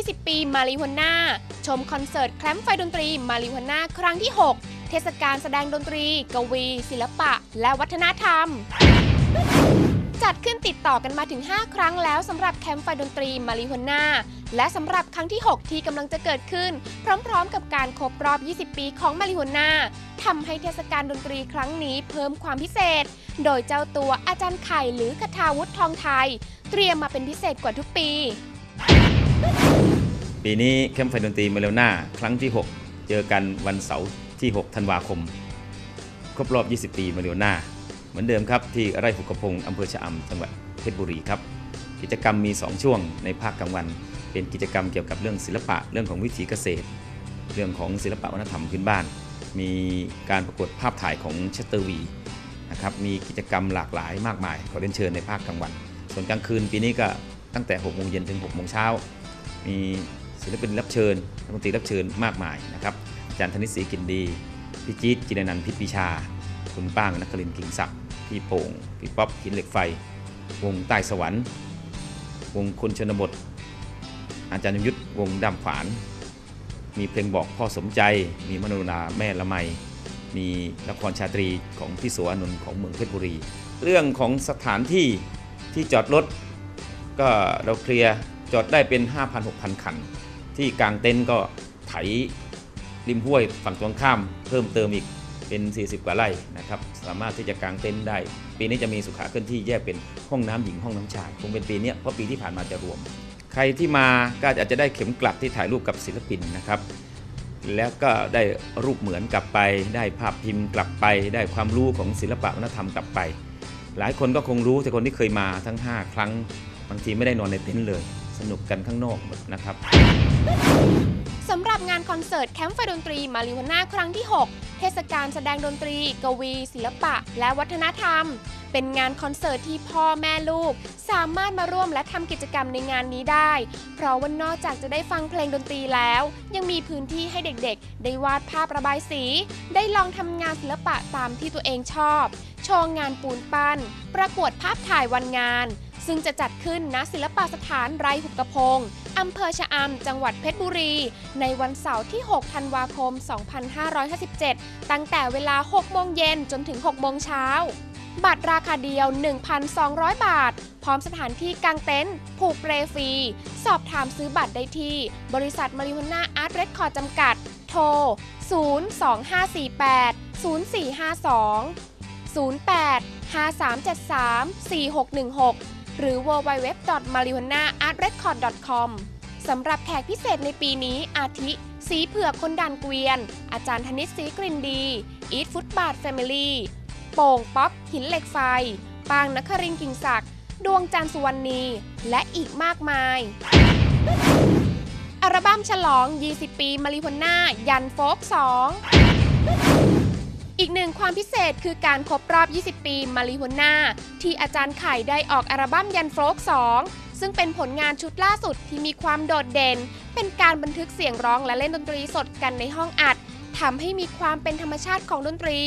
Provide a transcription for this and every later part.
20 ปีมาริฮวน่าชมคอนเสิร์ตแคมป์ไฟดนตรีมาริฮวน่าครั้งที่ 6 เทศกาลแสดงดนตรี กวี ศิลปะ และวัฒนธรรม จัดขึ้นติดต่อกันมาถึง 5 ครั้งแล้วสำหรับแคมป์ไฟดนตรีมาริฮวน่าและสำหรับครั้งที่ 6 ที่กำลังจะเกิดขึ้น พร้อมๆ กับการครบรอบ 20 ปีของมาริฮวน่าทำให้เทศกาลดนตรีครั้งนี้เพิ่มความพิเศษ โดยเจ้าตัวอาจารย์ไข่หรือคทาวุฒิทองไทย เตรียมมาเป็นพิเศษกว่าทุกปี ปีนี้แคมไฟดนตรีมาเลนาครั้งที่ 6 เจอกันวันเสาร์ที่ 6 ธันวาคม ครบรอบ 20 ปีมาเลนาเหมือนเดิมครับที่ไร่หุกกระพงอำเภอชะอำจังหวัดเพชรบุรีครับ กิจกรรมมี 2 ช่วงในภาคกลางวัน เป็นกิจกรรมเกี่ยวกับเรื่องศิลปะเรื่องของวิถีเกษตร เรื่องของศิลปะวัฒนธรรมพื้นบ้าน มีการประกวดภาพถ่ายของเชตเตอร์วีนะครับมีกิจกรรมหลากหลายมากมาย ขอเรียนเชิญในภาคกลางวัน ส่วนกลางคืนปีนี้ก็ตั้งแต่6โมงเย็นถึง6โมงเช้า มีศิลปินรับเชิญนักดนตรีรับเชิญมากมายนะครับอาจารย์ธนิศรีกินดีพี่จี๊ดจินนันท์พิษวิชา คุณป้างนักลินกิ่งศักดิ์พี่โป่งพี่ป๊อปหินเหล็กไฟ วงใต้สวรรค์ วงคนชนบท อาจารย์ยุทธวงดำฝาน มีเพลงบอกพ่อสมใจ มีมโนราแม่ละไม มีละครชาตรีของพี่สอานนท์ของเมืองเพชรบุรี เรื่องของสถานที่ที่จอดรถก็เราเคลียร์ จอดได้เป็น 5,000-6,000 คัน ที่กลางเต็นท์ก็ไถริมห้วยฝั่งตรงข้ามเพิ่มเติมอีกเป็น 40 กว่าไร่นะครับสามารถที่จะกางเต็นท์ได้ ปีนี้จะมีสุขาเคลื่อนที่แยกเป็นห้องน้ำหญิงห้องน้ำชายคงเป็นปีเนี้ยเพราะปีที่ผ่านมาจะรวม ใครที่มาก็อาจจะได้เข็มกลัดที่ถ่ายรูปกับศิลปินนะครับ แล้วก็ได้รูปเหมือนกลับไป ได้ภาพพิมพ์กลับไป ได้ความรู้ของศิลปะวัฒนธรรมกลับไป หลายคนก็คงรู้แต่คนที่เคยมาทั้ง 5 ครั้งบางทีไม่ได้นอนในเต็นท์เลย สนุกกันข้างนอกหมดนะครับ สำหรับงานคอนเสิร์ตแคมป์ไฟดนตรีมาริวาน่าครั้งที่ 6 เทศกาลแสดงดนตรี กวี ศิลปะ และวัฒนธรรม เป็นงานคอนเสิร์ตที่พ่อแม่ลูก สามารถมาร่วมและทำกิจกรรมในงานนี้ได้ เพราะว่านอกจากจะได้ฟังเพลงดนตรีแล้ว ยังมีพื้นที่ให้เด็กๆ ได้วาดภาพระบายสี ได้ลองทำงานศิลปะตามที่ตัวเองชอบ โชว์งานปูนปั้น ประกวดภาพถ่ายวันงาน ซึ่งจะจัดขึ้นณศิลปสถานไรหุบกระพงอำเภอชะอำจังหวัดเพชรบุรี ในวันเสาร์ที่ 6 ธันวาคม 2557 ตั้งแต่เวลา 6 โมงเย็นจนถึง 6 โมงเช้า บัตรราคาเดียว 1,200 บาท พร้อมสถานที่กางเต็นท์ผูกเปรฟรี สอบถามซื้อบัตรได้ที่ บริษัทมาริฮวน่าอาร์ตเรคคอร์จำกัด โทร 02548 0452 08 5373 4616 หรือ www.marijuanaartrecord.com สำหรับแขกพิเศษในปีนี้อาทิ สีเผือกคนดันเกวียน อาจารย์ธนิตศรีกรินดี อีทฟุตบาทแฟมิลี่ โป่งป๊อปหินเหล็กไฟ ปางนครินกิ่งศักดิ์ดวงจันทร์สุวรรณี และอีกมากมาย อัลบั้มฉลอง 20 ปีมาริพนน่ายันโฟก 2 อีกหนึ่งความพิเศษคือการครบรอบ 20 ปีมาริฮวน่าที่อาจารย์ไข่ได้ออกอัลบั้มยันโฟก2 ซึ่งเป็นผลงานชุดล่าสุดที่มีความโดดเด่น เป็นการบันทึกเสียงร้องและเล่นดนตรีสดกันในห้องอัดทำให้มีความเป็นธรรมชาติของดนตรี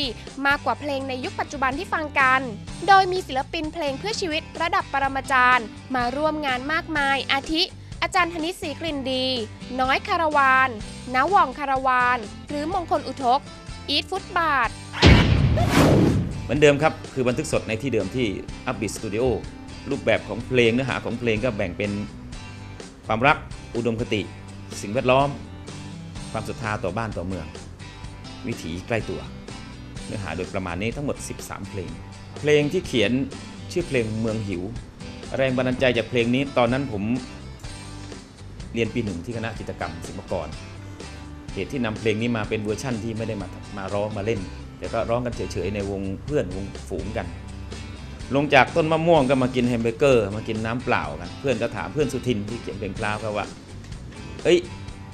มากกว่าเพลงในยุคปัจจุบันที่ฟังกัน โดยมีศิลปินเพลงเพื่อชีวิตระดับปรมาจารย์ มาร่วมงานมากมาย อาทิ อาจารย์ธนิศรีกลิ่นดี น้อยคารวานนาว่องคารวาน หรือมงคลอุทก อีทฟุตบาท เหมือนเดิมครับ คือบันทึกสดในที่เดิมที่ u p b e a t Studio รูปแบบของเพลงเนื้อหาของเพลงก็แบ่งเป็นความรักอุดมคติ สิ่งแวดล้อม ความศรัทธาต่อบ้านต่อเมือง วิถีใกล้ตัว เนื้อหาโดยประมาณนี้ทั้งหมด 13 เพลง เพลงที่เขียนชื่อเพลงเมืองหิว แรงบันดาลใจจากเพลงนี้ตอนนั้นผมเรียนปีหนึ่งที่คณะจิตรกรรมศิลปากรเหตุที่นำเพลงนี้มาเป็นเวอร์ชั่นที่ไม่ได้มามาร้องมาเล่นแต่ก็ร้องกันเฉยๆในวงเพื่อนวงฝูงกัน ลงจากต้นมะม่วงก็มากินแฮมเบอร์เกอร์มากินน้ำเปล่ากันเพื่อนก็ถามเพื่อนสุทินที่เขียนเพลงพลาวก็ว่าเอ้ย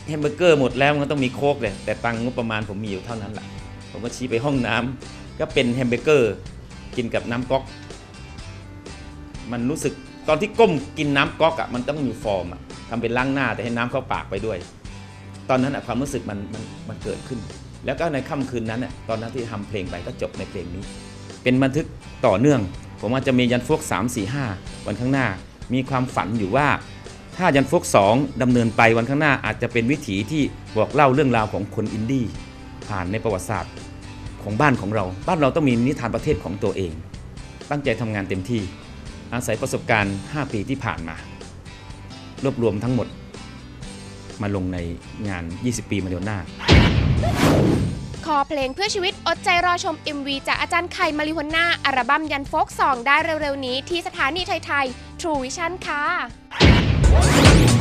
แฮมเบอร์เกอร์หมดแล้วมันก็ต้องมีโค้กเลยแต่ตังค์งบประมาณผมมีอยู่เท่านั้นแหละผมก็ชี้ไปห้องน้ำก็เป็นแฮมเบอร์เกอร์กินกับน้ำก๊อก มันรู้สึกตอนที่ก้มกินน้ำก๊อกอะมันต้องมีฟอร์มอะทำเป็นล้างหน้าแต่ให้น้ำเข้าปากไปด้วย ตอนนั้นอะความรู้สึกมันมันมันเกิดขึ้น แล้วก็ในค่ำคืนนั้นตอนนั้นที่ทำเพลงไปก็จบในเพลงนี้ เป็นบันทึกต่อเนื่อง ผมว่าจะมียันฟวก3 4 5 วันข้างหน้า มีความฝันอยู่ว่า ถ้ายันฟกสองดำเนินไปวันข้างหน้าอาจจะเป็นวิถีที่บอกเล่าเรื่องราวของคนอินดี้ผ่านในประวัติศาสตร์ของบ้านของเรา บ้านเราต้องมีนิทานประเทศของตัวเอง ตั้งใจทำงานเต็มที่ อาศัยประสบการณ์ 5 ปีที่ผ่านมา รวบรวมทั้งหมด มาลงในงาน 20 ปีมาเดียวหน้า คอเพลงเพื่อชีวิตอดใจรอชม MV จากอาจารย์ไข่มาริหัวหน้าอัลบั้มยันโฟกสองได้เร็วๆนี้ที่สถานีไทยไทย True Vision ค่ะ